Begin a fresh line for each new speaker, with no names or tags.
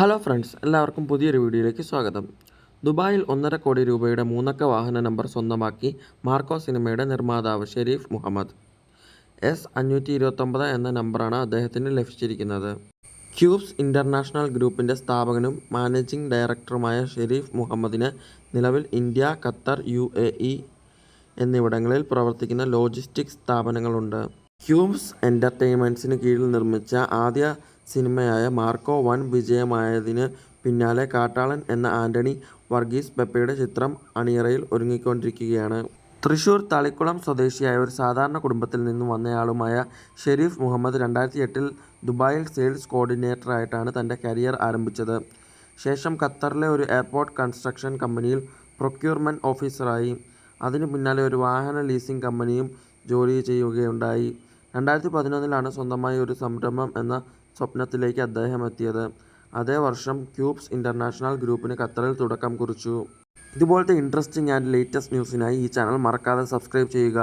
Hello friends എല്ലാവർക്കും പുതിയൊരു വീഡിയോയിലേക്ക് സ്വാഗതം. ദുബായിൽ ഒന്നര കോടി രൂപയുടെ മൂന്നക്ക വാഹന നമ്പർ സ്വന്തമാക്കി മാർക്കോ സിനിമയുടെ നിർമ്മാതാവ് ഷെരീഫ് മുഹമ്മദ്. എസ് അഞ്ഞൂറ്റി ഇരുപത്തൊമ്പത് എന്ന നമ്പറാണ് അദ്ദേഹത്തിന് ലഭിച്ചിരിക്കുന്നത്. ക്യൂബ്സ് ഇന്റർനാഷണൽ ഗ്രൂപ്പിന്റെ സ്ഥാപകനും മാനേജിംഗ് ഡയറക്ടറുമായ ഷെരീഫ് മുഹമ്മദിന് നിലവിൽ India Qatar U A E എന്നിവിടങ്ങളിൽ പ്രവർത്തിക്കുന്ന ലോജിസ്റ്റിക്സ് സ്ഥാപനങ്ങളുണ്ട്. ക്യൂബ്സ് എന്റർടൈൻമെന്റ്സിന് കീഴിൽ നിർമ്മിച്ച ആദ്യ സിനിമയായ മാർക്കോ വൻ വിജയമായതിന് പിന്നാലെ കാട്ടാളൻ എന്ന ആന്റണി വർഗീസ് പെപ്പയുടെ ചിത്രം അണിയറയിൽ ഒരുങ്ങിക്കൊണ്ടിരിക്കുകയാണ്. തൃശൂർ തളിക്കുളം സ്വദേശിയായ ഒരു സാധാരണ കുടുംബത്തിൽ നിന്നും വന്നയാളുമായ ഷെരീഫ് മുഹമ്മദ് രണ്ടായിരത്തി എട്ടിൽ ദുബായിൽ സെയിൽസ് കോർഡിനേറ്ററായിട്ടാണ് തന്റെ കരിയർ ആരംഭിച്ചത്. ശേഷം ഖത്തറിലെ ഒരു എയർപോർട്ട് കൺസ്ട്രക്ഷൻ കമ്പനിയിൽ പ്രൊക്യൂർമെന്റ് ഓഫീസറായി. അതിനു പിന്നാലെ ഒരു വാഹന ലീസിംഗ് കമ്പനിയും ജോലി ചെയ്യുകയുണ്ടായി. രണ്ടായിരത്തി പതിനൊന്നിലാണ് സ്വന്തമായി ഒരു സംരംഭം എന്ന സ്വപ്നത്തിലേക്ക് അദ്ദേഹം എത്തിയത്. അതേ വർഷം ക്യൂബ്സ് ഇന്റർനാഷണൽ ഗ്രൂപ്പിന് ഖത്തറിൽ തുടക്കം കുറിച്ചു. ഇതുപോലത്തെ ഇൻട്രസ്റ്റിംഗ് ആൻഡ് ലേറ്റസ്റ്റ് ന്യൂസിനായി ഈ ചാനൽ മറക്കാതെ സബ്സ്ക്രൈബ് ചെയ്യുക.